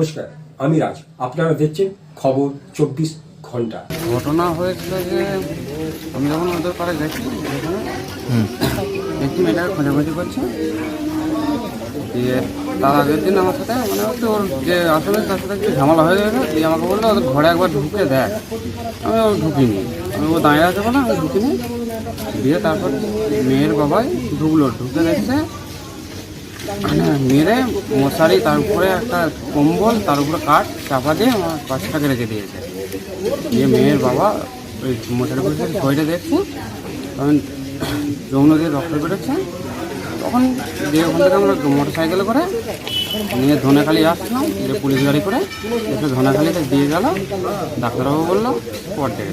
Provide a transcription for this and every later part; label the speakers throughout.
Speaker 1: নমস্কার আমি রাজ। আপনারা দেখছেন খবর চব্বিশ ঘণ্টা।
Speaker 2: ঘটনা হয়েছিল যে আমি যখন ওদের পাড়ে গেছি একটি মেয়েটাকে খোঁজাখুঁজি করছে। দিয়ে তার আগের দিন আমার সাথে মানে হচ্ছে ওর যে আসলে তার সাথে একটু ঝামেলা হয়ে গেছে। দিয়ে আমাকে বলল ওদের ঘরে একবার ঢুকে দেখ। আমি ও ঢুকিনি। আমি ও দাঁড়িয়ে আছে বলে আমি ঢুকিনি। দিয়ে তারপর মেয়ের বাবাই ঢুকলো ঢুকে দেখছে মেরে মশারি তার উপরে একটা কম্বল তার উপরে কাঠ চাপা দিয়ে আমার বাচ্চাটাকে রেখে দিয়েছে। দিয়ে মেয়ের বাবা ওই মশারি করে শরীরে দেখছে। তখন যৌন দিয়ে রক্ত বেরোচ্ছে। তখন দিয়ে ওখান থেকে আমরা মোটর সাইকেলে করে নিয়ে ধনেখালি আসলাম দিয়ে পুলিশ গাড়ি করে এসে ধনেখালিতে দিয়ে গেল। ডাক্তারবাবু বলল পর থেকে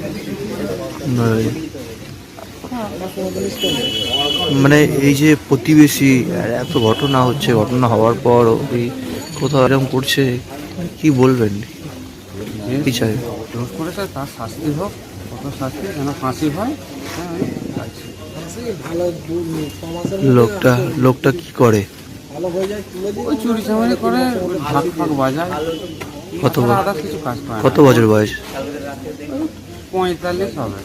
Speaker 3: মানে এই যে প্রতিবেশী আর এত ঘটনা হচ্ছে ঘটনা হওয়ার পর ওই কোথাও এরকম করছে কি বলবেন? কি চাই?
Speaker 2: দোষ করেছে তার শাস্তি হোক কত শাস্তি যেন ফাঁসি হয় হ্যাঁ
Speaker 3: লোকটা লোকটা কি করে?
Speaker 2: ওই চুরি চামারি করে ফাঁক বাজায়।
Speaker 3: কত
Speaker 2: তাছাড়া কিছু কাজ করে
Speaker 3: কত বছর বয়স?
Speaker 2: পঁয়তাল্লিশ হবে।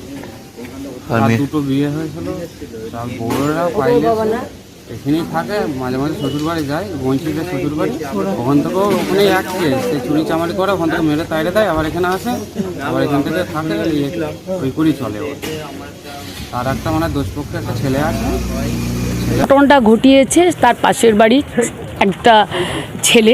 Speaker 3: আর
Speaker 2: দুটো বিয়ে হয়েছিল তার বউরা পাইলে এখানেই থাকে মাঝে মাঝে শ্বশুর বাড়ি যায় বঞ্চিতের শ্বশুর বাড়ি ওখান থেকেও ওখানেই আসছে সে চুরি চামারি করে ওখান থেকে মেরে তাইরে দেয় আবার এখানে আসে আবার এখান থেকে থাকে এই ওই করেই চলে ও তার একটা মানে দোষপক্ষে একটা ছেলে আছে। ছেলে
Speaker 4: ঘটনাটা ঘটিয়েছে তার পাশের বাড়ির একটা ছেলে।